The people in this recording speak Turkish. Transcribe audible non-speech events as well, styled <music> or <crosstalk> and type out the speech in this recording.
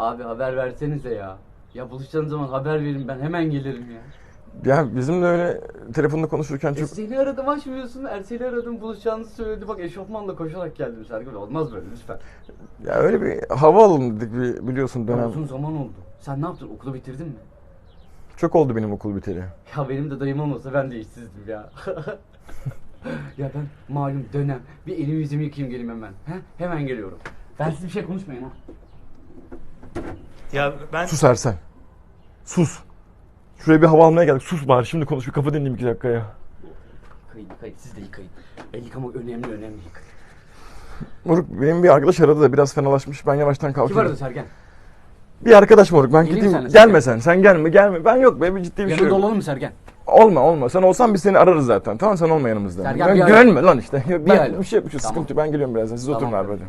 Abi haber versenize ya. Ya buluşacağınız zaman haber verin ben hemen gelirim ya. Ya bizim de öyle telefonda konuşurken çok... seni aradım açmıyorsun. Ersel'i aradım buluşacağınızı söyledi. Bak eşofmanla koşarak geldim Serkan. Olmaz böyle lütfen. Ya öyle bir hava alalım dedik bir biliyorsun Ya dönem. uzun zaman oldu. Sen ne yaptın? Okulu bitirdin mi? Çok oldu benim okul biteli. Ya benim de dayım olmasa ben de işsizdim ya. <laughs> ya ben malum dönem. Bir elimi yüzümü yıkayayım geleyim hemen. He? Hemen geliyorum. Ben siz bir şey konuşmayın ha. Ya ben Sus Ersel. Sus. Şuraya bir hava almaya geldik. Sus bari şimdi konuş bir kapı dinleyeyim iki dakika ya. Yıkayın yıkayın siz de yıkayın. El yıkamak önemli önemli yıkayın. Moruk benim bir arkadaş aradı da biraz fenalaşmış. Ben yavaştan Kim kalkayım. aradı Sergen? Bir arkadaş moruk ben Geleyim gideyim. seninle, gelme sen. Sen gelme gelme. Ben yok be bir ciddi bir şey Yanında yok. olalım mı Sergen? Olma olma. Sen olsan biz seni ararız zaten. Tamam sen olma yanımızda. Sergen, Ben bir gelme lan işte. Yok, Bir ben, bir şey yapmışız. Tamam. Sıkıntı yok. Ben geliyorum birazdan. Siz Tamam. oturun abi hadi.